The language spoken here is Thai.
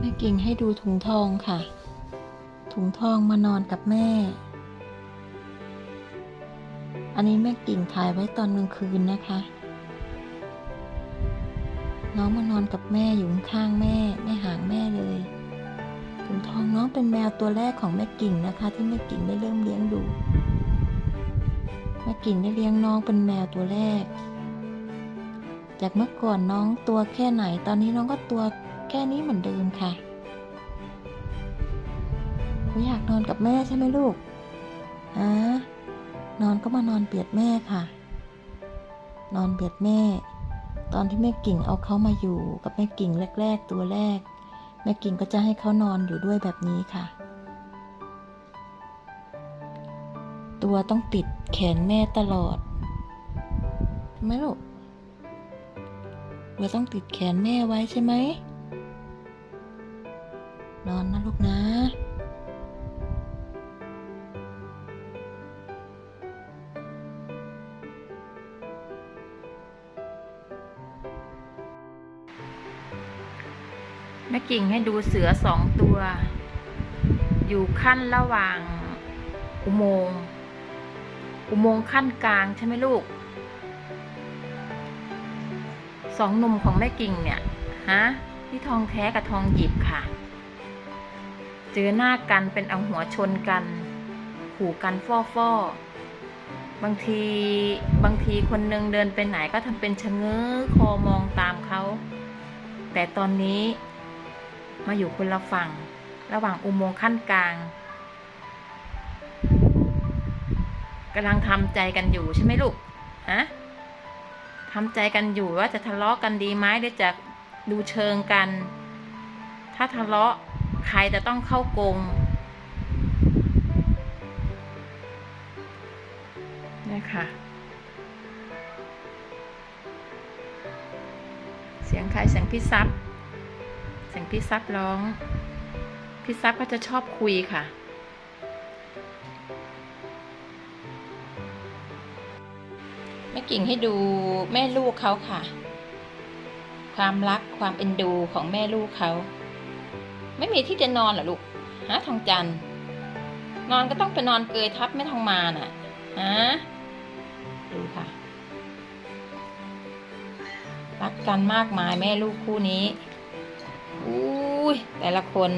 แม่กิ่งให้ดูถุงทองค่ะ ถุงทองมานอนกับแม่ อันนี้แม่กิ่งถ่ายไว้ตอนกลางคืนนะคะ น้องมานอนกับแม่อยู่ข้างแม่แม่ห่างแม่เลย ถุงทองน้องเป็นแมวตัวแรกของแม่กิ่งนะคะ ที่แม่กิ่งได้เริ่มเลี้ยงดู แม่กิ่งได้เลี้ยงน้องเป็นแมวตัวแรก จากเมื่อก่อนน้องตัวแค่ไหน ตอนนี้น้องก็ตัว แค่นี้เหมือนเดิมค่ะหนูอยากนอนกับแม่ใช่ไหมลูกฮะนอนก็มานอนเบียดแม่ค่ะ นอนเบียดแม่ ตอนที่แม่กิ่งเอาเขามาอยู่กับแม่กิ่งแรก ๆ ตัวแรก แม่กิ่งก็จะให้เขานอนอยู่ด้วยแบบนี้ค่ะ ตัวต้องติดแขนแม่ตลอดใช่ไหมลูกเราต้องติดแขนแม่ไว้ใช่ไหม ลูกนะแม่กิ่งให้ดูเสือสองตัว อยู่ขั้นระหว่างอุโมงค์อุโมงค์ขั้นกลางใช่ไหมลูก สองหนุ่มของแม่กิ่งเนี่ย ฮะ ที่ทองแท้กับทองหยิบค่ะ เจอหน้ากันเป็นเอาหัวชนกัน ขู่กันฟ่อฟ่อบางทีบางทีคนหนึงเดินไปไหนก็ทำเป็นชะเง้อคอมองตามเขา แต่ตอนนี้มาอยู่คนละฝั่ง ระหว่างอุโมงค์ขั้นกลางกำลังทำใจกันอยู่ใช่ไหมลูกฮะทำใจกันอยู่ว่าจะทะเลาะกันดีไหมหรือจะดูเชิงกัน ถ้าทะเลาะ ใครจะต้องเข้ากรงเนี่ยค่ะเสียงใครเสียงพี่ซับเสียงพี่ซับร้อง พี่ซับก็จะชอบคุยค่ะแม่กิ่งให้ดูแม่ลูกเขาค่ะ ความรักความเอ็นดูของแม่ลูกเขา ไม่มีที่จะนอนเหรอลูกฮะทองจันนอนก็ต้องไปนอนเกยทับแม่ทองมาน่ะฮะดูค่ะ รักกันมากมายแม่ลูกคู่นี้อุ้ยแต่ละคน